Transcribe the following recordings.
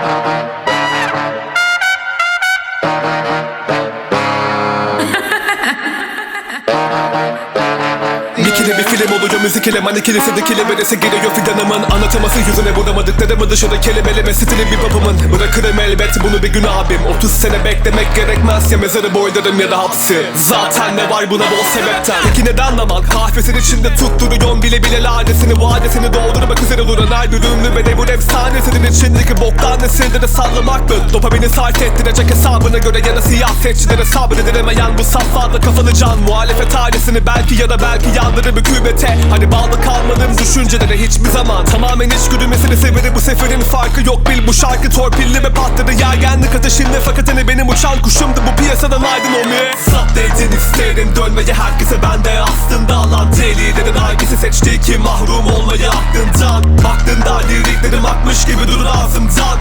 Thank you. Çalıyor müzik ile manikili sedikili beresi giriyor fidanımın. Anlataması yüzüne vuramadıklarımı dışarı kelimeleme stili bir babamın. Bırakırım elbet bunu bir gün abim. 30 sene beklemek gerekmez ya mezarı boylarım ya da hapsi. Zaten ne var buna bol sebepten? Peki neden aman kahvesin içinde tutturuyorsun bile bile ladesini Vadesini doldurmak üzere duran her bir ünlü ve de bu efsane Senin içindeki boktan nesilde de sallamak mı? Dopamini sarf ettirecek hesabına göre ya da siyasetçilere sabredilemeyen bu saflarda kafalı can. Muhalefet ailesini belki ya da belki yandırır hükümete Hani bağlı kalmadım düşüncelere hiçbir zaman. Tamamen içgüdü meselesi biri bu seferin farkı yok. Bil Bu şarkı torpilli ve patladı. Yergenlik ateşinde Fakat hani benim uçan kuşumdu. Bu piyasadan aydın o mi? Zapt edin isterim dönmeyi herkese bende aslında alan Delilerin hangisi seçti ki mahrum olmayı aklından Baktığında liriklerim akmış gibi durur ağzımdan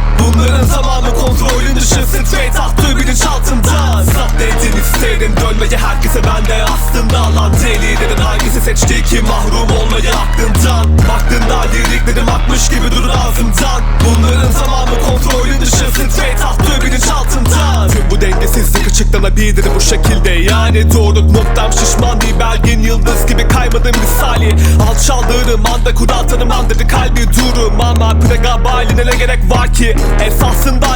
dönmeyi herkese bende aslında alan Delilerin hangisi seçti? Ki mahrum olmayı aklından Baktığında liriklerim akmış gibi durur ağzımdan. Bunların tamamı kontrolün dışı. Straight attığı bilinçaltımdan. Tüm bu dengesizlik açıklanabilir bu şekilde. Yani doğru noktam şişman değil. Belgin yıldız gibi kaymadım misali. Alçaldığım anda kural tanımam dedi kalbi durum. Ama prega bali ne gerek var ki? Esasında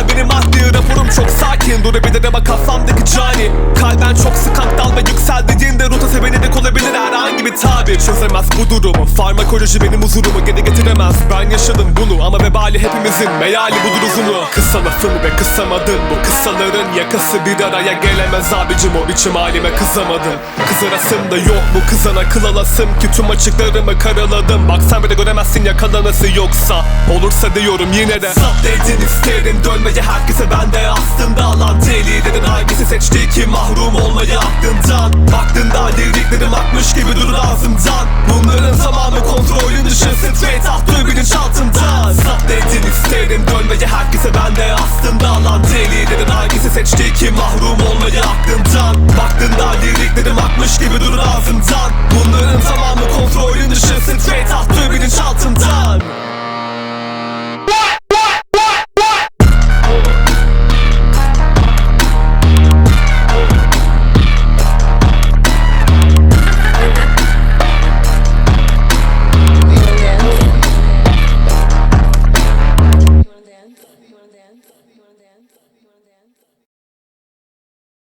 çok sakin Durabilir ama kafamdaki cani. Kalben çok sıkak dal ve yüksel dediğinde Rota sebenelik olabilir herhangi bir tabir Çözemez bu durumu Farmakoloji benim huzurumu geri getiremez. Ben yaşadım bunu ama vebali hepimizin Meyali budur uzunu. Kısa lafım ve kısamadım Bu kısaların yakası bir araya gelemez abicim. O biçim halime kızamadım. Kız arasında yok mu kızana kıl alasım ki Tüm açıklarımı karaladım. Bak sen bile göremezsin yakalanası yoksa. Olursa diyorum yine de. Zapt edin isterim dönmeyi herkese bende aslında alan Delilerin hangisi seçti ki mahrum olmayı aklından Baktığında liriklerim akmış gibi durur ağzımdan Bunların tamamı kontrolün dışı straight attığı bilinçaltımdan Zapt edin isterim dönmeyi herkese bende aslında alan. Delilerin hangisi seçti ki mahrum olmayı